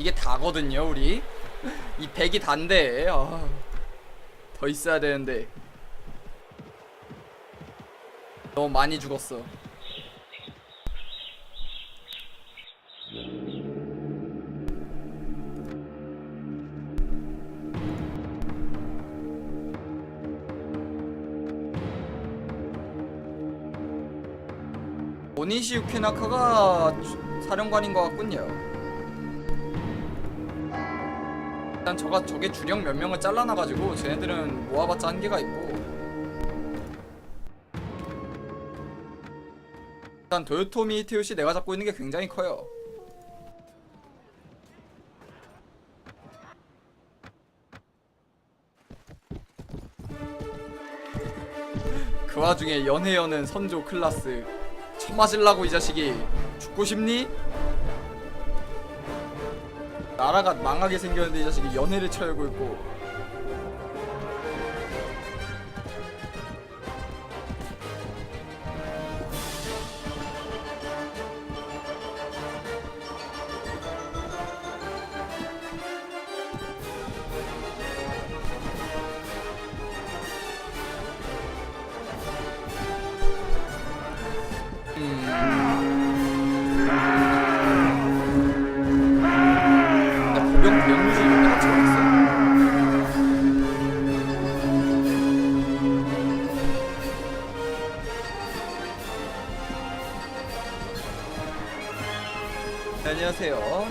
이게 다거든요 우리. 이 100이 단데. 아, 더 있어야 되는데. 너무 많이 죽었어. 오니시 유키나카가 주- 사령관인 것 같군요. 일단 저가 저게 주력 몇 명을 잘라놔가지고 쟤네들은 모아봤자 한계가 있고. 일단 도요토미 히테요시 내가 잡고 있는 게 굉장히 커요. 그 와중에 연애연은 선조 클라스 쳐맞을라고 이 자식이 죽고 싶니? 나라가 망하게 생겼는데 이 자식이 연애를 쳐열고 있고 네, 안녕하세요.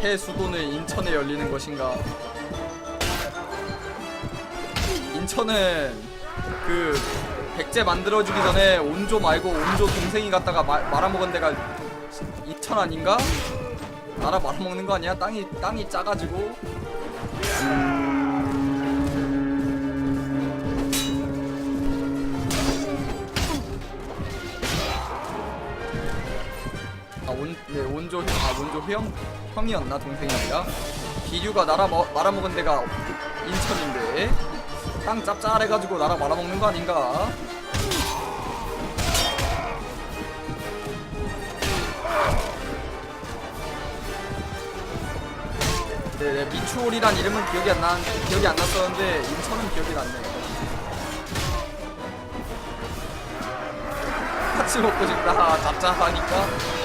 해수도는 인천에 열리는 것인가? 인천은 그 백제 만들어지기 전에 온조 말고 온조 동생이 갔다가 마, 말아먹은 데가 인천 아닌가? 나라 말아먹는 거 아니야? 땅이 땅이 작아지고 형, 형이었나? 동생이 아니라? 기류가 나라 뭐, 말아먹은 데가 인천인데. 땅 짭짤해가지고 나라 말아먹는 거 아닌가? 네, 네, 미추홀이란 이름은 기억이 안 나, 기억이 안 났었는데, 인천은 기억이 났네. 같이 먹고 싶다. 짭짤하니까.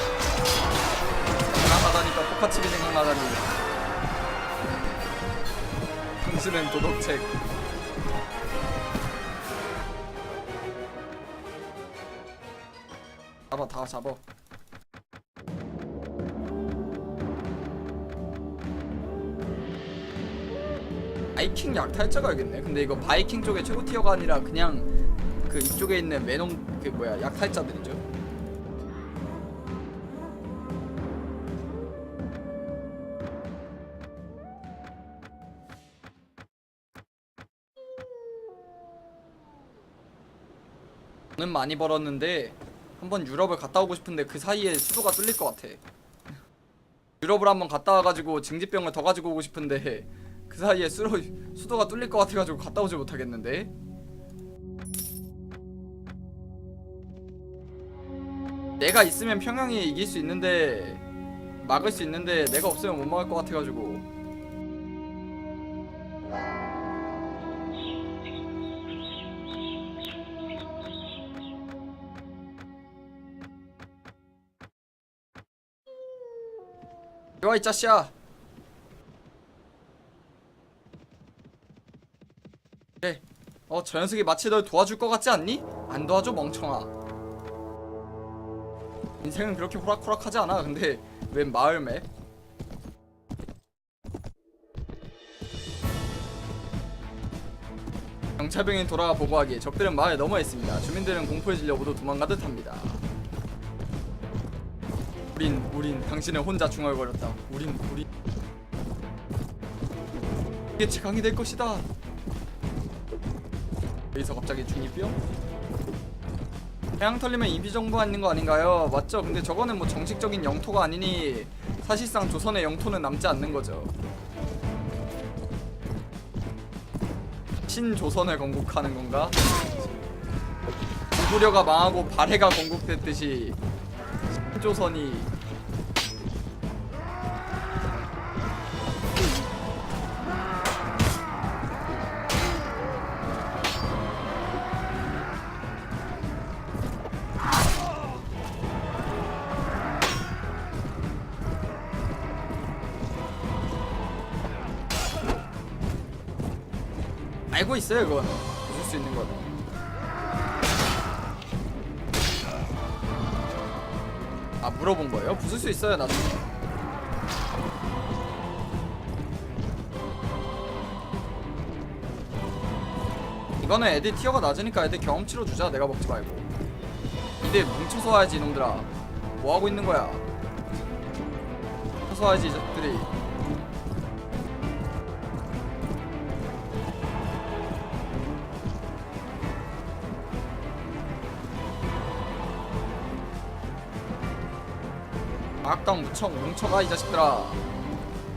생각나다니까 포카칩이 생각나다니. 당신은 도덕책. 잡아 다 잡아. 바이킹 약탈자 가 야겠네. 근데 이거 바이킹 쪽에 최고 티어가 아니라 그냥 그 이쪽에 있는 매놈 그 뭐야 약탈자들이죠. 돈은 많이 벌었는데 한번 유럽을 갔다 오고 싶은데 그 사이에 수도가 뚫릴 것 같아. 유럽을 한번 갔다 와가지고 징지병을 더 가지고 오고 싶은데 그 사이에 수로, 수도가 뚫릴 것 같아가지고 갔다 오지 못하겠는데. 내가 있으면 평양이 이길 수 있는데 막을 수 있는데 내가 없으면 못 막을 것 같아가지고 이와 이 짜씨야 그래 어저 녀석이 마치 널 도와줄 것 같지 않니? 안 도와줘 멍청아. 인생은 그렇게 호락호락하지 않아 근데 웬 마을 맵 경찰병인 돌아가 보고하기에 적들은 마을 너머에 있습니다. 주민들은 공포에 질려 모두 도망가듯 합니다 우린 우린 당신을 혼자 중얼거렸다. 우린 우린 이게 최강이 될 것이다. 여기서 갑자기 중이병? 해양 털리면 이비 정부가 있는 거 아닌가요? 맞죠? 근데 저거는 뭐 정식적인 영토가 아니니 사실상 조선의 영토는 남지 않는 거죠. 신조선을 건국하는 건가? 고구려가 망하고 발해가 건국됐듯이 신조선이 알고 있어요 그건 부술 수 있는 건 아 물어본 거예요? 부술 수 있어요 나도. 이거는 애들 티어가 낮으니까 애들 경험치로 주자. 내가 먹지 말고. 이들 뭉쳐서 와야지 이놈들아. 뭐하고 있는 거야? 뭉쳐서 와야지 이들이 악당 무청 뭉쳐가 이 자식들아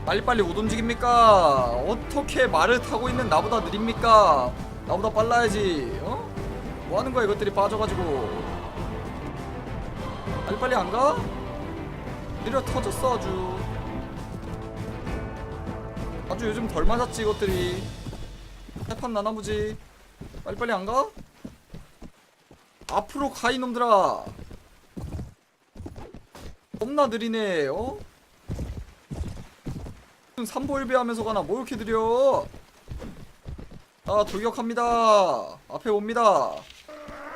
빨리빨리 못 움직입니까? 어떻게 말을 타고 있는 나보다 느립니까? 나보다 빨라야지 어? 뭐하는 거야 이것들이 빠져가지고 빨리빨리 안 가? 느려 터졌어 아주 아주 요즘 덜 맞았지 이것들이 해판 나나무지 빨리빨리 안 가? 앞으로 가 이놈들아 겁나 느리네 어? 삼보일배 하면서 가나 뭐 이렇게 느려? 아 돌격합니다. 앞에 옵니다.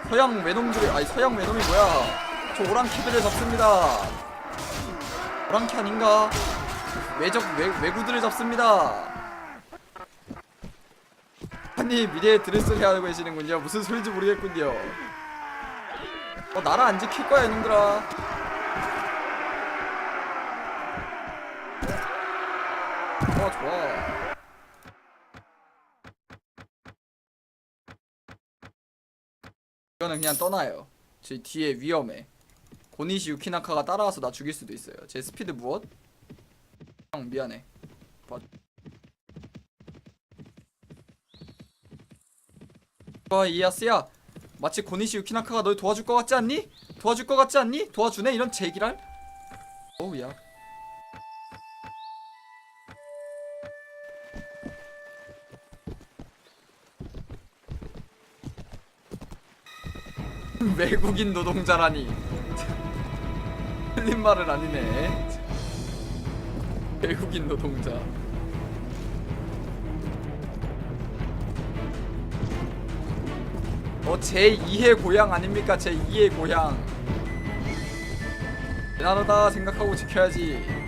서양 외놈들 아니 서양 외놈이 뭐야? 저 오랑캐들을 잡습니다. 오랑캐 아닌가? 외적 외, 외구들을 잡습니다. 아니 들을 소리 하고 계시는군요. 무슨 소리인지 모르겠군요. 어 나라 안 지킬 거야 이놈들아 어 좋아 이거는 그냥 떠나요 제 뒤에 위험해 고니시 유키나카가 따라와서 나 죽일 수도 있어요 제 스피드 무엇? 형 미안해 봐줘 와 이야스야 마치 고니시 유키나카가 널 도와줄 것 같지 않니? 도와줄 것 같지 않니? 도와주네 이런 제기랄? 어우야 외국인 노동자라니. 틀린 말은 아니네. 외국인 노동자. 어 제2의 고향 아닙니까? 제2의 고향. 대단하다 생각하고 지켜야지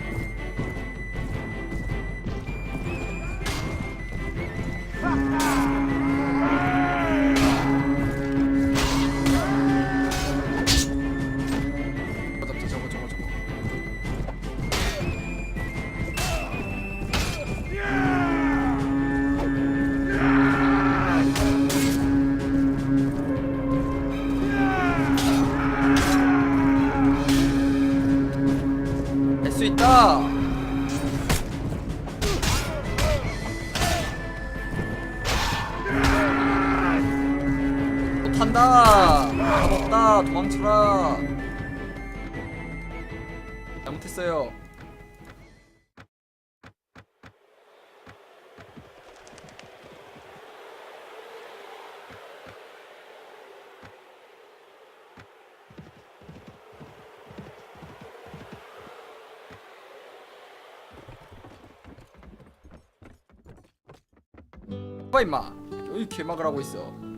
못한다. 잡았다. 도망쳐라. 잘못했어요. 봐 임마 여기 개막을 하고 있어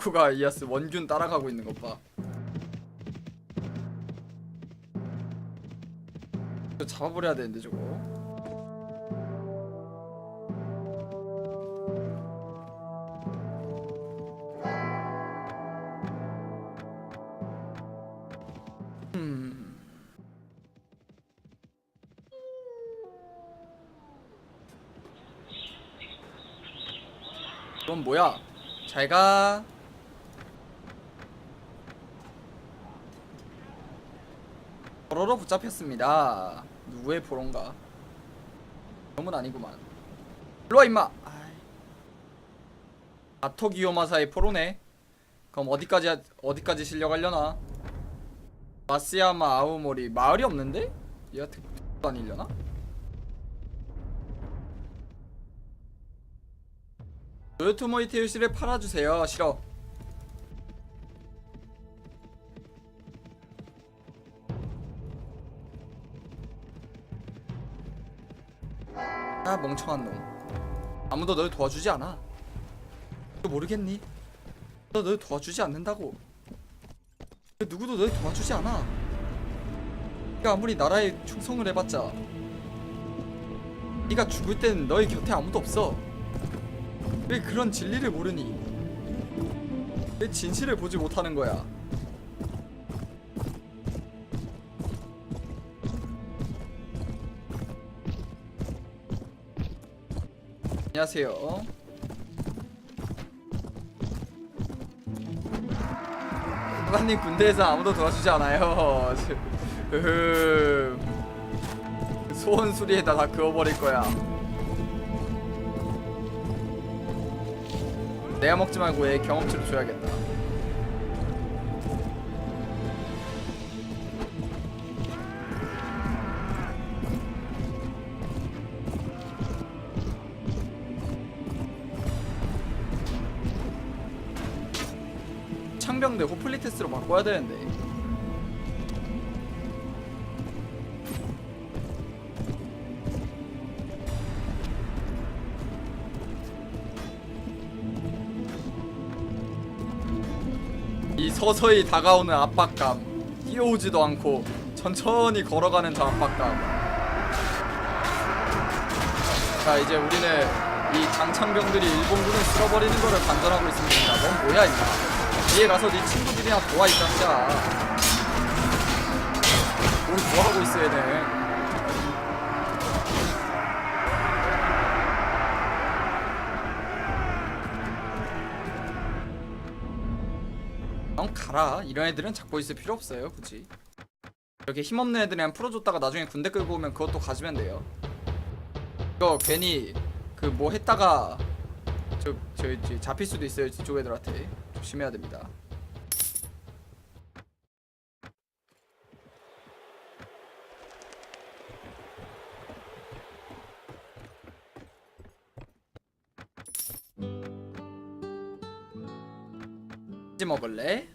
고쿠가 이아스 원균 따라가고 있는 것 봐. 이거 잡아버려야 되는데 저거. 음. 그건 뭐야? 잘 가. 포로로 붙잡혔습니다. 누구의 포로인가? 너은 아니구만 일로와 임마. 아토기요마사의 포로네 그럼 어디까지 하- 어디까지 실려가려나 마스야마 아우모리 마을이 없는데? 얘한테 다니려나? 요요토모이 테 유시를 팔아주세요 싫어 아 멍청한 놈. 아무도 널 도와주지 않아. 너 모르겠니? 너 널 도와주지 않는다고. 누구도 널 도와주지 않아. 네가 아무리 나라에 충성을 해봤자 네가 죽을 땐 너의 곁에 아무도 없어. 왜 그런 진리를 모르니? 왜 진실을 보지 못하는 거야 안녕하세요. 후반님 군대에서 아무도 도와주지 않아요. 소원 수리에다 다 그어버릴 거야. 내가 먹지 말고 얘 경험치로 줘야겠다 창병대 호플리테스로 바꿔야 되는데. 이 서서히 다가오는 압박감 뛰어오지도 않고 천천히 걸어가는 저 압박감. 자 이제 우리는 이 장창병들이 일본군을 쓸어버리는 거를 관전하고 있습니다. 넌 뭐야 임마 뒤에 가서 네 친구들이나 도와 이 자식아 뭘 뭐하고 있어 얘는 넌 가라. 이런 애들은 잡고 있을 필요 없어요 굳이. 이렇게 힘없는 애들이랑 풀어줬다가 나중에 군대 끌고 오면 그것도 가지면 돼요. 이거 괜히 그 뭐 했다가 저, 저, 저 잡힐 수도 있어요 이쪽 애들한테 조심해야 됩니다 찌 먹을래?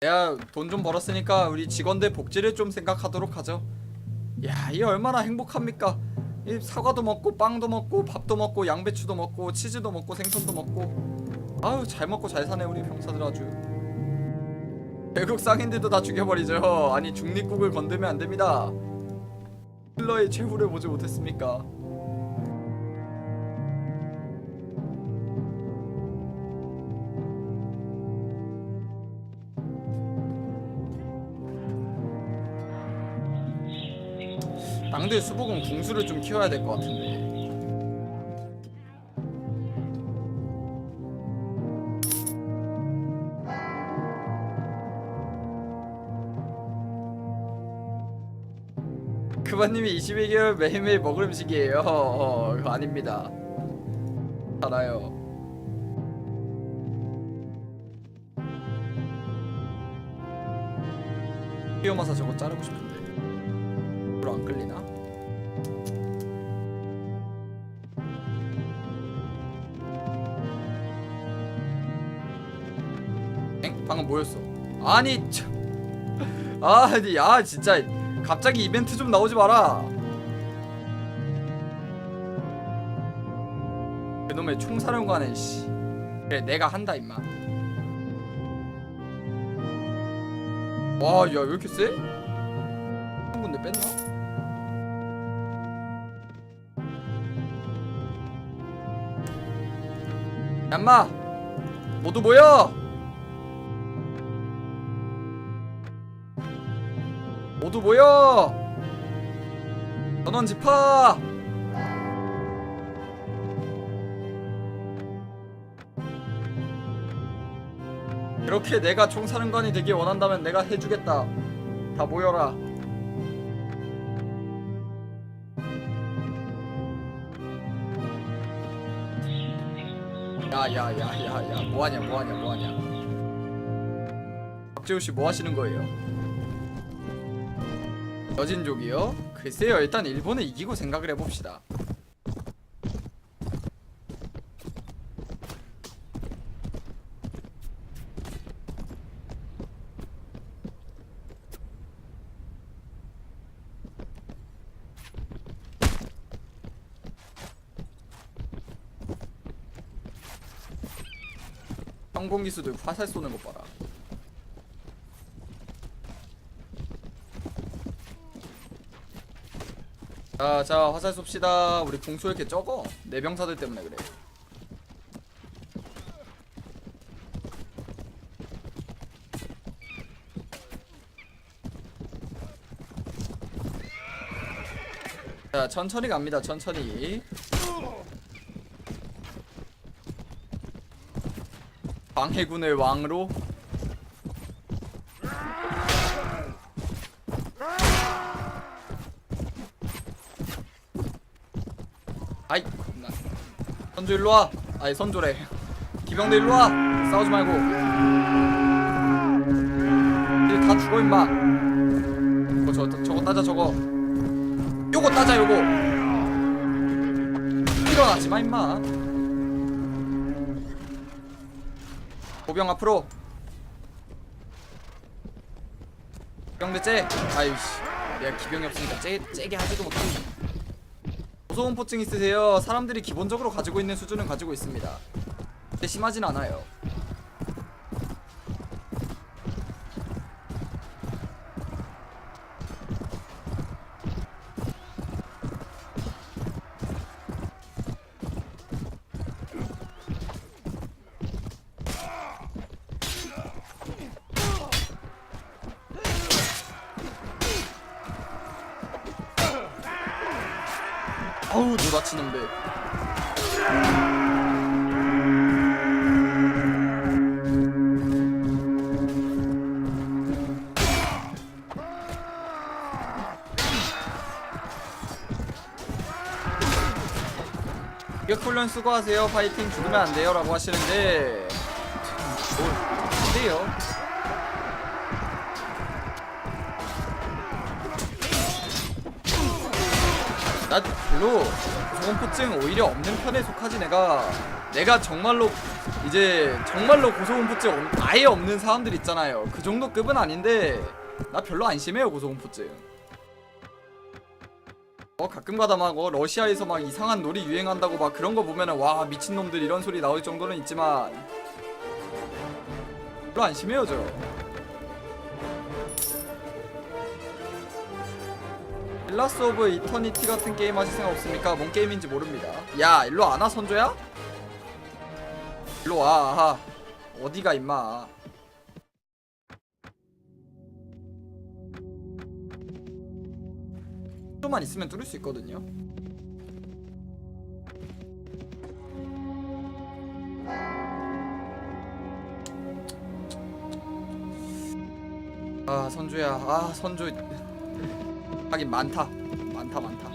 내가 돈 좀 벌었으니까 우리 직원들 복지를 좀 생각하도록 하죠. 야, 이 얼마나 행복합니까? 이 사과도 먹고 빵도 먹고 밥도 먹고 양배추도 먹고 치즈도 먹고 생선도 먹고 아유 잘 먹고 잘 사네 우리 병사들 아주. 외국 상인들도 다 죽여버리죠. 아니 중립국을 건들면 안 됩니다. 힐러의 최후를 보지 못했습니까? 낭들 수복은 궁수를 좀 키워야 될 것 같은데. 그바님이 22개월 매일매일 먹을 음식이에요. 어, 그거 아닙니다. 알아요. 피어마사 저거 자르고 싶은데. 별로 안 끌리나? 엥? 방금 뭐였어? 아니 참. 아니 야 진짜 갑자기 이벤트 좀 나오지 마라. 그놈의 총사령관은 씨. 그래 내가 한다 임마. 와야 왜 이렇게 세? 한 군데 뺐나? 얌마. 모두 모여 모두 모여! 전원 집합! 이렇게 내가 총사령관이 되길 원한다면 내가 해주겠다. 다 모여라. 야야야야야 뭐하냐 뭐하냐 뭐하냐 박재우 씨 뭐 하시는 거예요? 여진족이요? 글쎄요 일단 일본을 이기고 생각을 해봅시다 항공기수도 화살 쏘는 것 봐라 자, 자, 화살 쏩시다. 우리 왜 이렇게 적어? 내 병사들 때문에 그래. 자, 천천히 갑니다. 천천히. 방해군의 왕으로 아이 나 선조 일로 와. 아니 선조래. 기병대 일로 와. 싸우지 말고. 이다 죽어 임마. 이거 저, 저거 따자 저거. 요거 따자 요거. 일어나지 마 임마. 보병 앞으로. 기병대 째. 아이씨. 내가 기병이 없으니까 째, 째게 하지도 못하네 고소공포증 있으세요? 사람들이 기본적으로 가지고 있는 수준은 가지고 있습니다. 근데 심하진 않아요. 기획훈련 수고하세요. 파이팅 죽으면 안 돼요 라고 하시는데. 뭐 돼요? 나 별로 고소공포증 오히려 없는 편에 속하지 내가. 내가 정말로 이제 정말로 고소공포증 없- 아예 없는 사람들 있잖아요. 그 정도 급은 아닌데 나 별로 안 심해요 고소공포증 어 가끔가다 막 어, 러시아에서 막 이상한 놀이 유행한다고 막 그런 거 보면은 와 미친놈들 이런 소리 나올 정도는 있지만 별로 안 심해요 저 일라스 오브 이터니티 같은 게임 하실 생각 없습니까? 뭔 게임인지 모릅니다. 야, 일로 안 와, 선조야? 일로 와, 아하. 어디가 임마. 좀만 있으면 뚫을 수 있거든요. 아, 선조야. 아, 선조. 하긴 많다 많다 많다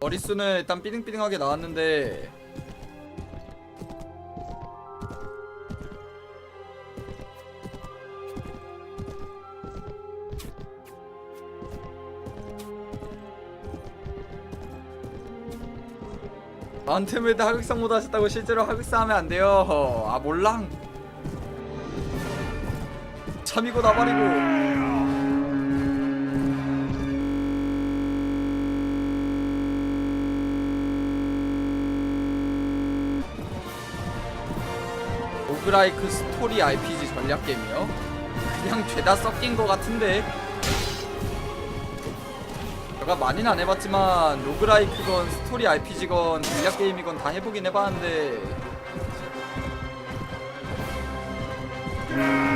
머릿수는 일단 삐등삐등하게 나왔는데 안테메드 하극상 못 하셨다고 실제로 하극상 하면 안 돼요. 아 몰랑. 참이고 나발이고. 오그라이크 스토리 RPG 전략 게임이요. 그냥 죄다 섞인 것 같은데. 제가 많이는 안 해봤지만 로그라이크건 스토리 RPG건 전략 게임이건 다 해보긴 해봤는데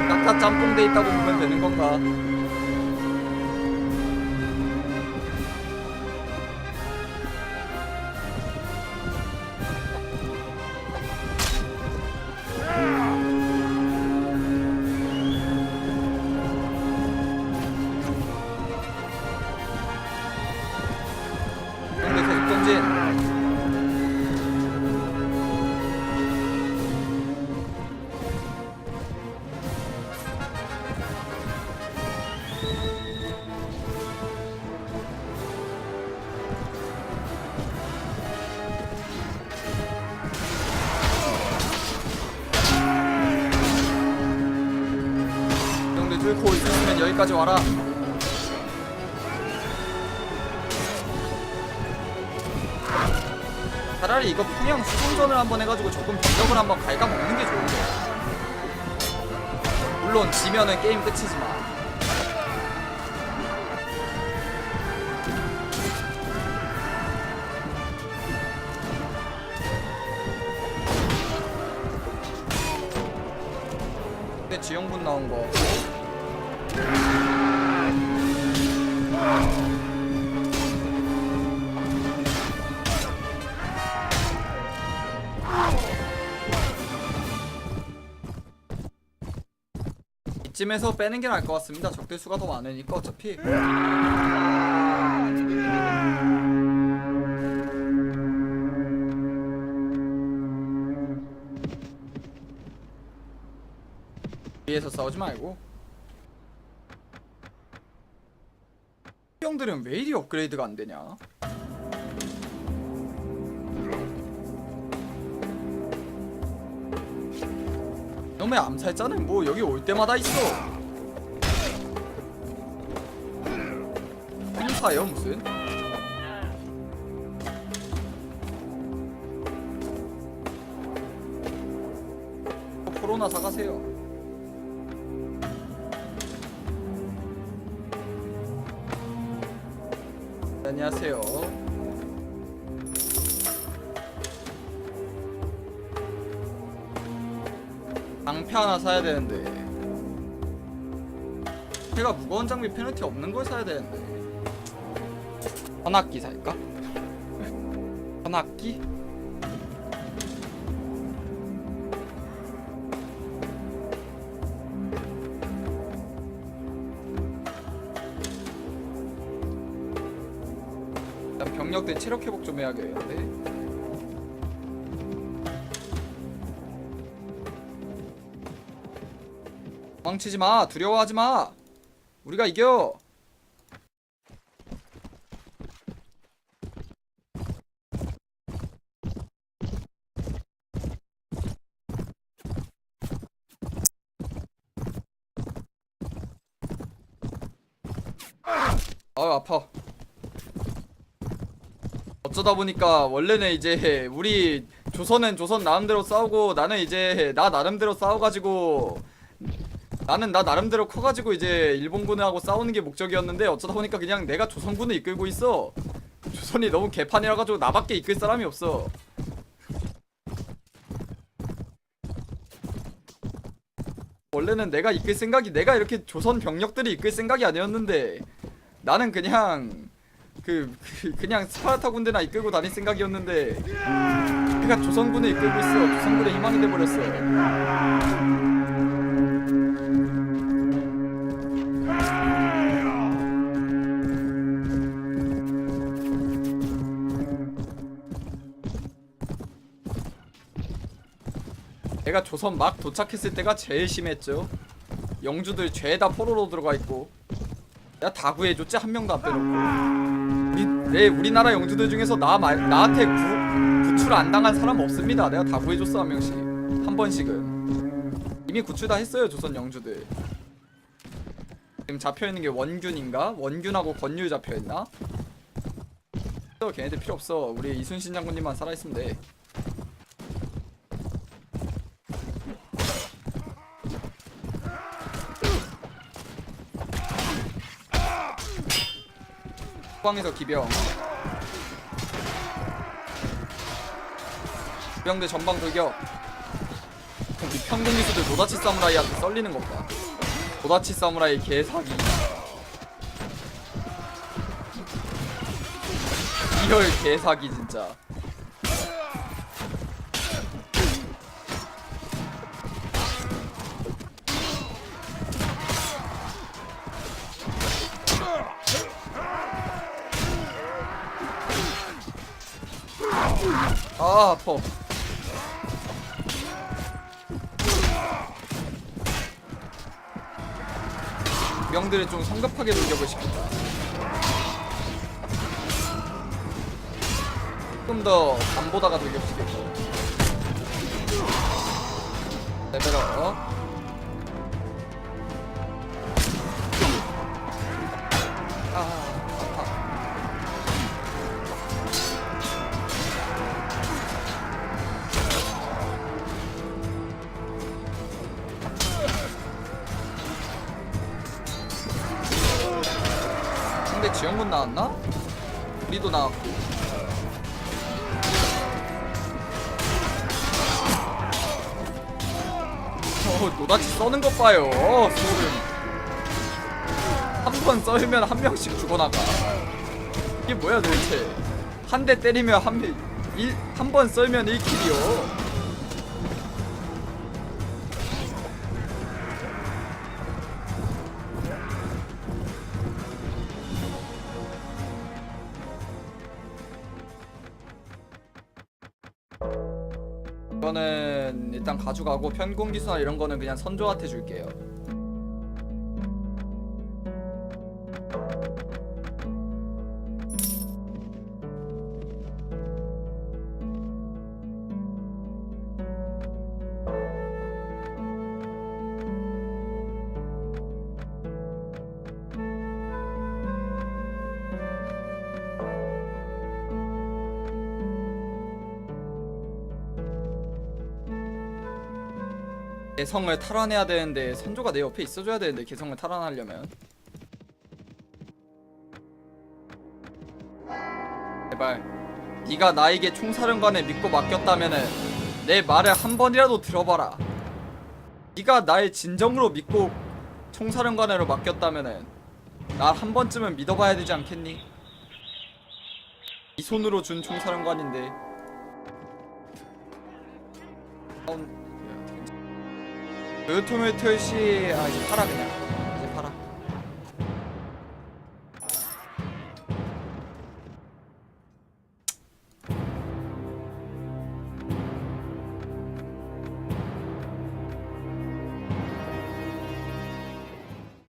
딱딱 짬뽕돼 있다고 보면 되는 건가? 여기까지 와라. 차라리 이거 평양 수송전을 한번 해가지고 조금 병력을 한번 갉아먹는 게 좋은데 물론 지면은 게임 끝이지만 근데 지영군 나온 거 이쯤에서 빼는 게 나을 것 같습니다. 적들 수가 더 많으니까 어차피. 위에서 싸우지 말고. 형들은 왜 이리 업그레이드가 안 되냐? 놈의 암살자는 뭐 여기 올 때마다 있어. 행사요 무슨? 어, 코로나 사가세요. 네, 안녕하세요. 방패 하나 사야 되는데 제가 무거운 장비 페널티 없는 걸 사야 되는데 현악기 살까? 현악기? 일단 병력들 체력 회복 좀 해야겠는데 도망치지 마. 두려워하지 마. 우리가 이겨. 아유 아파. 어쩌다 보니까 원래는 이제 우리 조선은 조선 나름대로 싸우고 나는 이제 나 나름대로 싸워가지고 나는 나 나름대로 커가지고 이제 일본군하고 싸우는 게 목적이었는데 어쩌다 보니까 그냥 내가 조선군을 이끌고 있어. 조선이 너무 개판이라 가지고 나밖에 이끌 사람이 없어. 원래는 내가 이끌 생각이 내가 이렇게 조선 병력들이 이끌 생각이 아니었는데 나는 그냥 그, 그 그냥 스파르타 군대나 이끌고 다닐 생각이었는데 내가 조선군을 이끌고 있어. 조선군의 희망이 돼 버렸어. 내가 조선 막 도착했을 때가 제일 심했죠. 영주들 죄다 포로로 들어가 있고 내가 다 구해줬지 한 명도 안 빼놓고 내 우리나라 영주들 중에서 나 말, 나한테 구, 구출 안 당한 사람 없습니다. 내가 다 구해줬어 한 명씩 한 번씩은 이미 구출 다 했어요 조선 영주들. 지금 잡혀 있는 게 원균인가? 원균하고 권율 잡혀 있나? 걔네들 필요 없어. 우리 이순신 장군님만 살아 있으면 돼. 후방에서 기병. 기병대 전방 돌격. 평균 기수들 도다치 사무라이한테 썰리는 것 봐. 도다치 사무라이 개사기. 이열 개사기 진짜 아 아파. 명들을 좀 성급하게 돌격을 시킨다 조금 더 간보다가 돌격시키고 레벨업 써는 것 봐요. 소름 한 번 썰면 한 명씩 죽어나가. 이게 뭐야 도대체? 한 대 때리면 한한 번 썰면 1킬이요 가져가고 편공 기수나 이런 거는 그냥 선조한테 줄게요. 개성을 탈환해야 되는데 선조가 내 옆에 있어줘야 되는데 개성을 탈환하려면. 제발 네가 나에게 총사령관을 믿고 맡겼다면은 내 말을 한 번이라도 들어봐라. 네가 나의 진정으로 믿고 총사령관으로 맡겼다면은 날 한 번쯤은 믿어봐야 되지 않겠니? 이 손으로 준 총사령관인데 다운- 그 토메토시 아 이제 팔아 그냥